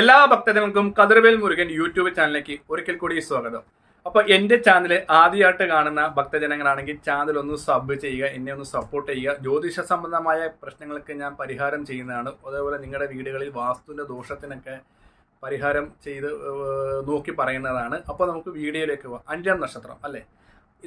എല്ലാ ഭക്തജനങ്ങൾക്കും കതിർവേൽ മുരുകൻ യൂട്യൂബ് ചാനലിലേക്ക് ഒരിക്കൽ കൂടി സ്വാഗതം. അപ്പോൾ എന്റെ ചാനൽ ആദ്യമായിട്ട് കാണുന്ന ഭക്തജനങ്ങളാണെങ്കിൽ ചാനൽ ഒന്ന് സബ് ചെയ്യുക എന്നെ ഒന്ന് സപ്പോർട്ട് ചെയ്യുക. ജ്യോതിഷ സംബന്ധമായ പ്രശ്നങ്ങൾക്ക് ഞാൻ പരിഹാരം ചെയ്യുന്നതാണ്. അതേപോലെ നിങ്ങളുടെ വീടുകളിൽ വാസ്തുവിന്റെ ദോഷത്തിനൊക്കെ പരിഹാരം ചെയ്ത് നോക്കി പറയുന്നതാണ്. അപ്പോൾ നമുക്ക് വീഡിയോയിലേക്ക് പോവാം. അഞ്ചാം നക്ഷത്രം അല്ലേ?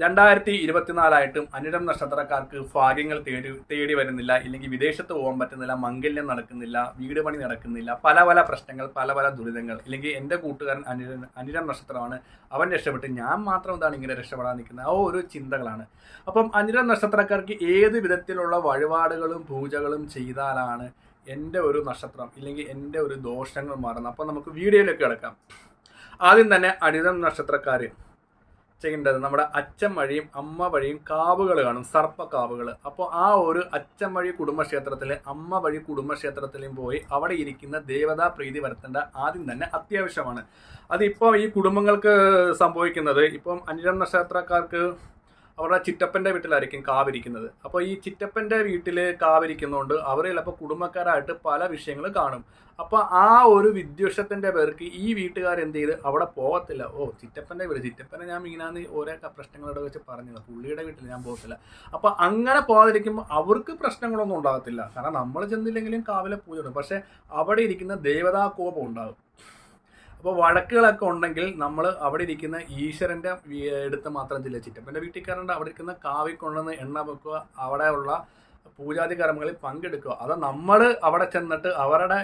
രണ്ടായിരത്തി ഇരുപത്തിനാലായിട്ടും അനിടം നക്ഷത്രക്കാർക്ക് ഭാഗ്യങ്ങൾ തേടി തേടി വരുന്നില്ല ഇല്ലെങ്കിൽ വിദേശത്ത് പോകാൻ പറ്റുന്നില്ല മംഗല്യം നടക്കുന്നില്ല വീട് പണി നടക്കുന്നില്ല പല പല പ്രശ്നങ്ങൾ പല പല ദുരിതങ്ങൾ. ഇല്ലെങ്കിൽ എന്റെ കൂട്ടുകാരൻ അനിര അനിരം നക്ഷത്രമാണ്. അവൻ രക്ഷപ്പെട്ട്. ഞാൻ മാത്രം എന്താണ് ഇങ്ങനെ രക്ഷപ്പെടാൻ നിൽക്കുന്നത്? ആ ഒരു ചിന്തകളാണ്. അപ്പം അനിരം നക്ഷത്രക്കാർക്ക് ഏത് വിധത്തിലുള്ള വഴിപാടുകളും പൂജകളും ചെയ്താലാണ് എന്റെ ഒരു നക്ഷത്രം ഇല്ലെങ്കിൽ എന്റെ ഒരു ദോഷങ്ങൾ മാറുന്നത്? അപ്പം നമുക്ക് വീഡിയോയിലേക്ക് കിടക്കാം. ആദ്യം തന്നെ അനിതം നക്ഷത്രക്കാർ ചെയ്യേണ്ടത് നമ്മുടെ അച്ഛൻ വഴിയും അമ്മ വഴിയും കാവുകൾ കാണും സർപ്പ കാവുകൾ അപ്പോൾ ആ ഒരു അച്ഛൻ വഴി കുടുംബക്ഷേത്രത്തിൽ അമ്മ വഴി കുടുംബക്ഷേത്രത്തിലും പോയി അവിടെ ഇരിക്കുന്ന ദേവതാ പ്രീതി വരുത്തേണ്ട ആദ്യം തന്നെ അത്യാവശ്യമാണ്. അതിപ്പോൾ ഈ കുടുംബങ്ങൾക്ക് സംഭവിക്കുന്നത് ഇപ്പം അഞ്ചാം നക്ഷത്രക്കാർക്ക് അവരുടെ ചിറ്റപ്പന്റെ വീട്ടിലായിരിക്കും കാവിരിക്കുന്നത്. അപ്പോൾ ഈ ചിറ്റപ്പന്റെ വീട്ടിൽ കാവിരിക്കുന്നതുകൊണ്ട് അവർ ചിലപ്പോൾ കുടുംബക്കാരായിട്ട് പല വിഷയങ്ങൾ കാണും. അപ്പോൾ ആ ഒരു വിദ്വേഷത്തിന്റെ പേർക്ക് ഈ വീട്ടുകാർ എന്ത് ചെയ്ത്? അവിടെ പോകത്തില്ല. ഓ ചിറ്റപ്പന്റെ വീട് ചിറ്റപ്പനെ ഞാൻ മീനാന്ന് ഓരോ പ്രശ്നങ്ങളോട് വെച്ച് പറഞ്ഞത്. പുള്ളിയുടെ വീട്ടിൽ ഞാൻ പോകത്തില്ല. അപ്പോൾ അങ്ങനെ പോകാതിരിക്കുമ്പോൾ അവർക്ക് പ്രശ്നങ്ങളൊന്നും ഉണ്ടാകത്തില്ല. കാരണം നമ്മൾ ചെന്നില്ലെങ്കിലും കാവിലെ പൂജ ഉണ്ട് പക്ഷേ അവിടെ ഇരിക്കുന്ന ദേവതാ കോപം ഉണ്ടാകും. അപ്പോൾ വഴക്കുകളൊക്കെ ഉണ്ടെങ്കിൽ നമ്മൾ അവിടെ ഇരിക്കുന്ന ഈശ്വരന്റെ വി- എടുത്ത് മാത്രം ചില ചിറ്റപ്പന്റെ വീട്ടിൽ കയറേണ്ട അവിടെ ഇരിക്കുന്ന കാവി കൊണ്ടുവന്ന് എണ്ണ വെക്കുക അവിടെയുള്ള പൂജാതി കർമ്മങ്ങളിൽ പങ്കെടുക്കുക. അത് നമ്മൾ അവിടെ ചെന്നിട്ട് അവരുടെ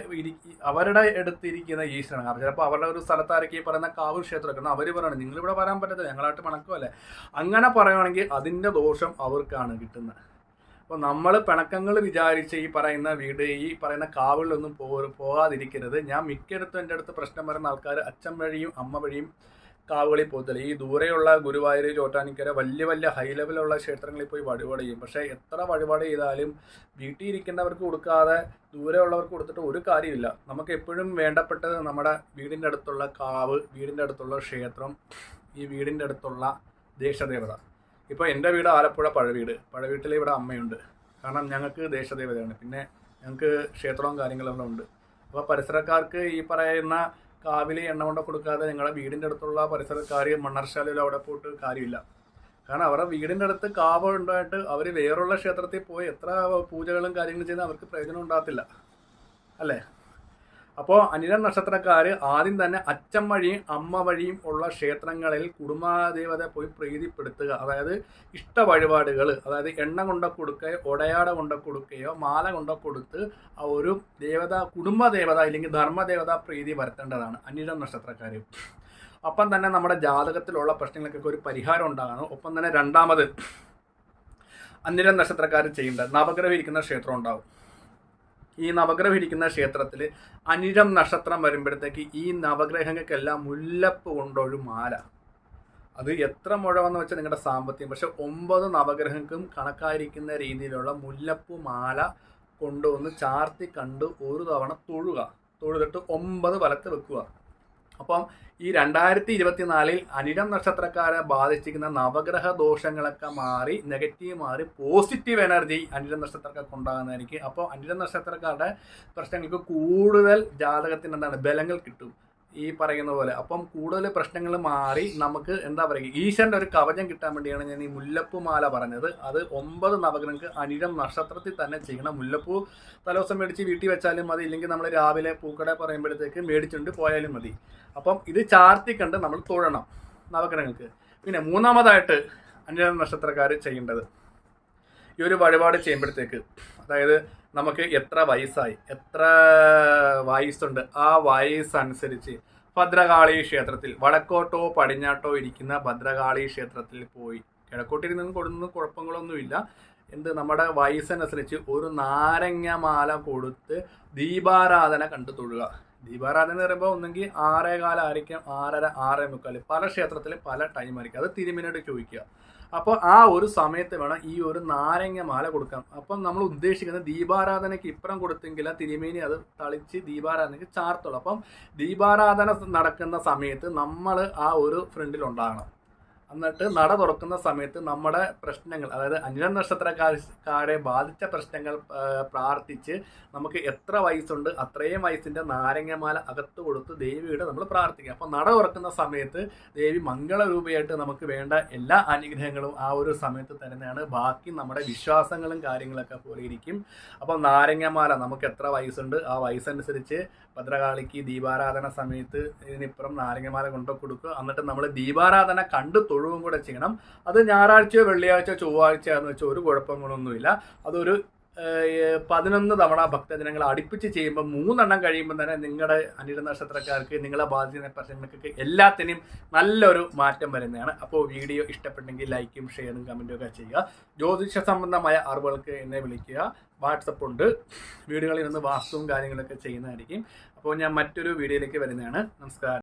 അവരുടെ എടുത്തിരിക്കുന്ന ഈശ്വരനാണ്. ചിലപ്പോൾ അവരുടെ ഒരു സ്ഥലത്തായിരിക്കും ഈ പറയുന്ന കാവ് ക്ഷേത്രമൊക്കെ അവർ പറയണം നിങ്ങളിവിടെ വരാൻ പറ്റത്തില്ല ഞങ്ങളായിട്ട് മണക്കുമല്ലേ അങ്ങനെ പറയുവാണെങ്കിൽ അതിന്റെ ദോഷം അവർക്കാണ് കിട്ടുന്നത്. അപ്പോൾ നമ്മൾ പിണക്കങ്ങൾ വിചാരിച്ച് ഈ പറയുന്ന വീട് ഈ പറയുന്ന കാവുകളിലൊന്നും പോ പോകാതിരിക്കരുത്. ഞാൻ മിക്കയിടത്തും എന്റെ അടുത്ത് പ്രശ്നം വരുന്ന ആൾക്കാർ അച്ഛൻ വഴിയും അമ്മ വഴിയും കാവുകളിൽ പോകത്തില്ല. ഈ ദൂരെയുള്ള ഗുരുവായൂർ ചോട്ടാനിക്കര വലിയ വലിയ ഹൈ ലെവലുള്ള ക്ഷേത്രങ്ങളിൽ പോയി വഴിപാട് ചെയ്യും. പക്ഷേ എത്ര വഴിപാട് ചെയ്താലും വീട്ടിൽ ഇരിക്കേണ്ടവർക്ക് കൊടുക്കാതെ ദൂരെയുള്ളവർക്ക് കൊടുത്തിട്ട് ഒരു കാര്യമില്ല. നമുക്ക് എപ്പോഴും വേണ്ടപ്പെട്ടത് നമ്മുടെ വീടിന്റെ അടുത്തുള്ള കാവ് വീടിന്റെ അടുത്തുള്ള ക്ഷേത്രം ഈ വീടിന്റെ അടുത്തുള്ള ദേശദേവത. ഇപ്പോൾ എന്റെ വീട് ആലപ്പുഴ പഴവീട് പഴവീട്ടിൽ ഇവിടെ അമ്മയുണ്ട്. കാരണം ഞങ്ങൾക്ക് ദേശദേവതയാണ്. പിന്നെ ഞങ്ങൾക്ക് ക്ഷേത്രവും കാര്യങ്ങളെല്ലാം ഉണ്ട്. അപ്പോൾ പരിസരക്കാർക്ക് ഈ പറയുന്ന കാവിലി എണ്ണ കൊണ്ട് കൊടുക്കാതെ ഞങ്ങളുടെ വീടിന്റെ അടുത്തുള്ള പരിസരക്കാർ മണ്ണർശാലയിൽ അവിടെ പോയിട്ട് കാര്യമില്ല. കാരണം അവരുടെ വീടിന്റെ അടുത്ത് കാവ് ഉണ്ടായിട്ട് അവർ വേറുള്ള ക്ഷേത്രത്തിൽ പോയി എത്ര പൂജകളും കാര്യങ്ങളും ചെയ്താൽ അവർക്ക് പ്രയോജനം ഉണ്ടാകത്തില്ല. അല്ലേ? അപ്പോൾ അനിര നക്ഷത്രക്കാർ ആദ്യം തന്നെ അച്ഛൻ വഴിയും അമ്മ വഴിയും ഉള്ള ക്ഷേത്രങ്ങളിൽ കുടുംബദേവത പോയി പ്രീതിപ്പെടുത്തുക. അതായത് ഇഷ്ട വഴിപാടുകൾ അതായത് എണ്ണ കൊണ്ട കൊടുക്കുകയോ ഒടയാട കൊണ്ട കൊടുക്കുകയോ മാല കൊണ്ട കൊടുത്ത് ആ ഒരു ദേവത കുടുംബദേവത അല്ലെങ്കിൽ ധർമ്മദേവത പ്രീതി വരുത്തേണ്ടതാണ് അനിര നക്ഷത്രക്കാർ അപ്പം തന്നെ നമ്മുടെ ജാതകത്തിലുള്ള പ്രശ്നങ്ങൾക്കൊക്കെ ഒരു പരിഹാരം ഉണ്ടാകണം. ഒപ്പം തന്നെ രണ്ടാമത് അന്നിര നക്ഷത്രക്കാർ ചെയ്യേണ്ടത്. നവഗ്രഹം ഇരിക്കുന്ന ക്ഷേത്രം ഉണ്ടാവും. ഈ നവഗ്രഹം ഇരിക്കുന്ന ക്ഷേത്രത്തിൽ അനിഴം നക്ഷത്രം വരുമ്പോഴത്തേക്ക് ഈ നവഗ്രഹങ്ങൾക്കെല്ലാം മുല്ലപ്പ് കൊണ്ടൊരു മാല. അത് എത്ര മുഴവെന്ന് വെച്ചാൽ നിങ്ങളുടെ സാമ്പത്തികം. പക്ഷെ ഒമ്പത് നവഗ്രഹങ്ങൾക്കും കണക്കായിരിക്കുന്ന രീതിയിലുള്ള മുല്ലപ്പ് മാല കൊണ്ടുവന്ന് ചാർത്തി കണ്ട് ഒരു തവണ തൊഴുക. തൊഴുതിട്ട് ഒമ്പത് വലത്ത് വെക്കുക. അപ്പം ഈ രണ്ടായിരത്തി ഇരുപത്തിനാലിൽ അനിടം നക്ഷത്രക്കാരെ ബാധിച്ചിരിക്കുന്ന നവഗ്രഹ ദോഷങ്ങളൊക്കെ മാറി നെഗറ്റീവ് മാറി പോസിറ്റീവ് എനർജി അനിടം നക്ഷത്രക്കാർക്ക് ഉണ്ടാകുന്നതായിരിക്കും. അപ്പോൾ അനിടം നക്ഷത്രക്കാരുടെ പ്രശ്നങ്ങൾക്ക് കൂടുതൽ ജാതകത്തിന് എന്താണ്? ബലങ്ങൾ കിട്ടും. ഈ പറയുന്ന പോലെ. അപ്പം കൂടുതൽ പ്രശ്നങ്ങൾ മാറി നമുക്ക് എന്താ പറയുക ഈശ്വരന്റെ ഒരു കവചം കിട്ടാൻ വേണ്ടിയാണ് ഞാൻ ഈ മുല്ലപ്പൂമാല പറഞ്ഞത്. അത് ഒമ്പത് നവഗ്രഹങ്ങൾക്ക് അനിഴം നക്ഷത്രത്തിൽ തന്നെ ചെയ്യണം. മുല്ലപ്പൂ തലേദിവസം മേടിച്ച് വീട്ടിൽ വെച്ചാലും മതി. ഇല്ലെങ്കിൽ നമ്മൾ രാവിലെ പൂക്കട പറയുമ്പോഴത്തേക്ക് മേടിച്ചുകൊണ്ട് പോയാലും മതി. അപ്പം ഇത് ചാർത്തി കണ്ട് നമ്മൾ തൊഴണം നവഗ്രഹങ്ങൾക്ക്. പിന്നെ മൂന്നാമതായിട്ട് അനിരം നക്ഷത്രക്കാർ ചെയ്യേണ്ടത്. ഈ ഒരു വഴിപാട് ചെയ്യുമ്പോഴത്തേക്ക് അതായത് നമുക്ക് എത്ര വയസ്സായി എത്ര വയസ്സുണ്ട് ആ വയസ്സ് അനുസരിച്ച് ഭദ്രകാളി ക്ഷേത്രത്തിൽ വടക്കോട്ടോ പടിഞ്ഞാട്ടോ ഇരിക്കുന്ന ഭദ്രകാളി ക്ഷേത്രത്തിൽ പോയി. കിഴക്കോട്ടിരുന്ന് കൊടുക്കുന്ന കുഴപ്പങ്ങളൊന്നുമില്ല. എന്ത് നമ്മുടെ വയസ്സനുസരിച്ച് ഒരു നാരങ്ങ മാല കൊടുത്ത് ദീപാരാധന കണ്ടു തൊഴുക. ദീപാരാധന എന്ന് പറയുമ്പോൾ ഒന്നെങ്കിൽ ആറേ കാലമായിരിക്കും ആറര ആറേ മുക്കാൽ പല ക്ഷേത്രത്തിൽ പല ടൈം ആയിരിക്കും. അത് തിരുമിനോട് ചോദിക്കുക. അപ്പോൾ ആ ഒരു സമയത്ത് വേണം ഈ ഒരു നാരങ്ങ മാല കൊടുക്കാൻ. അപ്പം നമ്മൾ ഉദ്ദേശിക്കുന്ന ദീപാരാധനയ്ക്ക് ഇപ്പുറം കൊടുത്തെങ്കിൽ തിരുമേനി അത് തളിച്ച് ദീപാരാധനയ്ക്ക് ചാർത്തുള്ളൂ. അപ്പം ദീപാരാധന നടക്കുന്ന സമയത്ത് നമ്മൾ ആ ഒരു ഫ്രണ്ടിൽ ഉണ്ടാകണം. എന്നിട്ട് നട തുറക്കുന്ന സമയത്ത് നമ്മുടെ പ്രശ്നങ്ങൾ അതായത് അനിഴ നക്ഷത്രക്കാരെ ബാധിച്ച പ്രശ്നങ്ങൾ പ്രാർത്ഥിച്ച് നമുക്ക് എത്ര വയസ്സുണ്ട് അത്രയും വയസ്സിന്റെ നാരങ്ങമാല അകത്ത് കൊടുത്ത് ദേവിയുടെ നമ്മൾ പ്രാർത്ഥിക്കുക അപ്പോൾ നട തുറക്കുന്ന സമയത്ത് ദേവി മംഗളരൂപയായിട്ട് നമുക്ക് വേണ്ട എല്ലാ അനുഗ്രഹങ്ങളും ആ ഒരു സമയത്ത് തന്നെയാണ് ബാക്കി നമ്മുടെ വിശ്വാസങ്ങളും കാര്യങ്ങളൊക്കെ പോലെ ഇരിക്കും. അപ്പോൾ നാരങ്ങമാല നമുക്ക് എത്ര വയസ്സുണ്ട് ആ വയസ്സനുസരിച്ച് ഭദ്രകാളിക്ക് ദീപാരാധന സമയത്ത് ഇതിനിപ്പുറം നാരങ്ങമാല കൊണ്ടു കൊടുക്കുക. എന്നിട്ട് നമ്മൾ ദീപാരാധന കണ്ട് തൊഴുവും കൂടെ ചെയ്യണം. അത് ഞായറാഴ്ചയോ വെള്ളിയാഴ്ചയോ ചൊവ്വാഴ്ചയോ എന്ന് വെച്ചാൽ ഒരു കുഴപ്പങ്ങളൊന്നുമില്ല. അതൊരു പതിനൊന്ന് തവണ ഭക്തജനങ്ങൾ അടുപ്പിച്ച് ചെയ്യുമ്പോൾ മൂന്നെണ്ണം കഴിയുമ്പോൾ തന്നെ നിങ്ങളുടെ അനിര നക്ഷത്രക്കാർക്ക് നിങ്ങളെ ബാധിക്കുന്ന പ്രശ്നങ്ങൾക്ക് എല്ലാത്തിനും നല്ലൊരു മാറ്റം വരുന്നതാണ്. അപ്പോൾ വീഡിയോ ഇഷ്ടപ്പെട്ടെങ്കിൽ ലൈക്കും ഷെയറും കമന്റും ഒക്കെ ചെയ്യുക. ജ്യോതിഷ സംബന്ധമായ അറിവുകൾക്ക് എന്നെ വിളിക്കുക. വാട്സപ്പ് ഉണ്ട്. വീടുകളിൽ നിന്ന് വാസ്തുവും കാര്യങ്ങളൊക്കെ ചെയ്യുന്നതായിരിക്കും. അപ്പോൾ ഞാൻ മറ്റൊരു വീഡിയോയിലേക്ക് വരുന്നതാണ്. നമസ്കാരം.